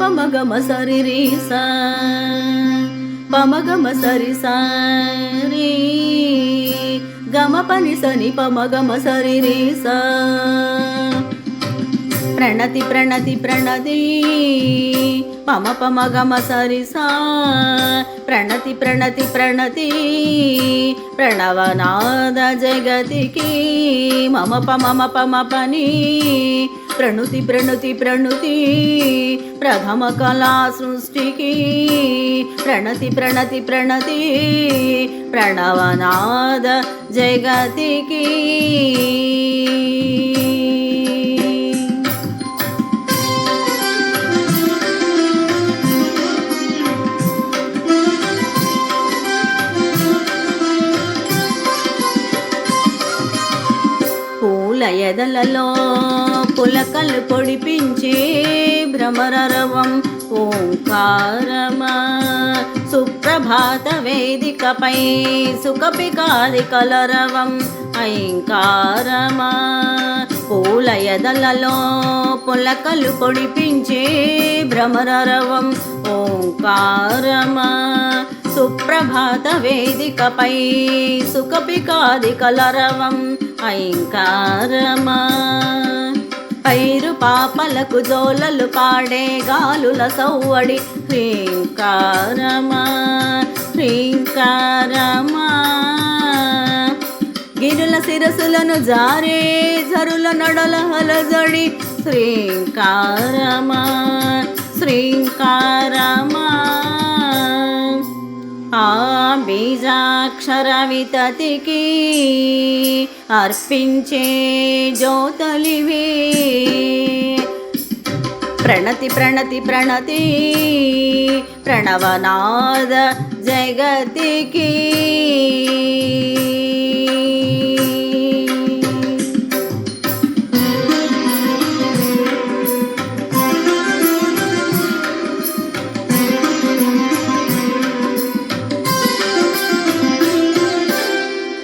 పమగమ సరి రే. సా పమగమ సరి సారి గమ పని సని పమగమ సరి రే సా ప్రణతి ప్రణతి ప్రణతి పమ పమ గమ సరి సా ప్రణతి ప్రణతి ప్రణతి ప్రణవనాద జగతికి మమ పమ పమ పని. ప్రణుతి ప్రణుతి ప్రణుతి ప్రథమ కళా సృష్టికి. ప్రణతి ప్రణతి ప్రణతి ప్రణవనాద జగతికి. పూల ఎదలలో పులకలు పొడిపించే భ్రమరరవం ఓంకారమా? సుప్రభాత వేదికపై సుఖపికాది కలరవం ఐంకారమా? పూల ఎదలలో పులకలు పొడిపించే భ్రమరరవం ఓంకారమా? సుప్రభాత వేదికపై సుఖపికాది కలరవం ఐంకారమా? పైరు పాపలకు జోలలు పాడే గాలుల సౌవడి. హ్రీంకారమా హ్రీంకారమా గిరుల శిరసులను జారే జరుల నడల హలజడి. శ్రీంకారమా శ్రీంకారమా ఆ బీజాక్షర వితతికి అర్పించే జ్యోతలివే. ప్రణతి ప్రణతి ప్రణతి ప్రణవనాద జగతికి.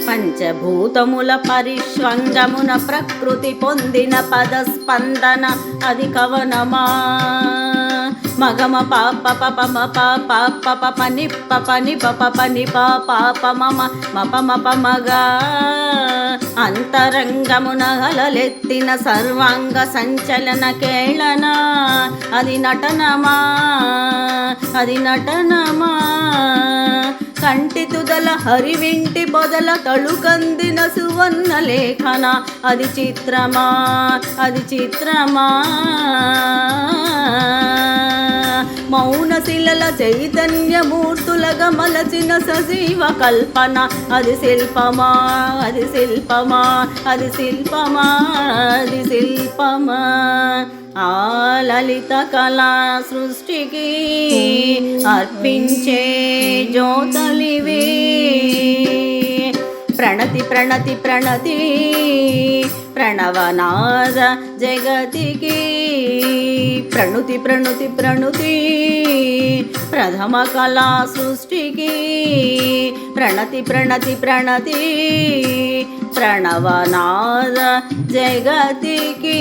పంచభూతముల పరిష్వంగమున ప్రకృతి పొందిన పద స్పందన అది కవనమా? మగమ పాప పపమ పాప పప పని పని పప పని పాప మమ మప మప మగా అంతరంగమున అలలెత్తిన సర్వాంగ సంచలన కేళన అది నటనమా? అది నటనమా? కంటి తుదల హరివింటి బొదల తళుకందిన సువర్ణ లేఖన. అది చిత్రమా? అది చిత్రమా? మౌన శిలల చైతన్యమూర్తులగా మలచిన సజీవ కల్పన. అది శిల్పమా? అది శిల్పమా? అది శిల్పమా? అది శిల్పమా? ఆ లలిత కళా సృష్టికి అర్పించే జ్యోతలివే. ప్రణతి ప్రణతి ప్రణతి ప్రణవనాద జగతికి. ప్రణుతి ప్రణుతి ప్రణుతి ప్రథమ కళా సృష్టికి. ప్రణతి ప్రణతి ప్రణతి ప్రణవనాద జగతికి.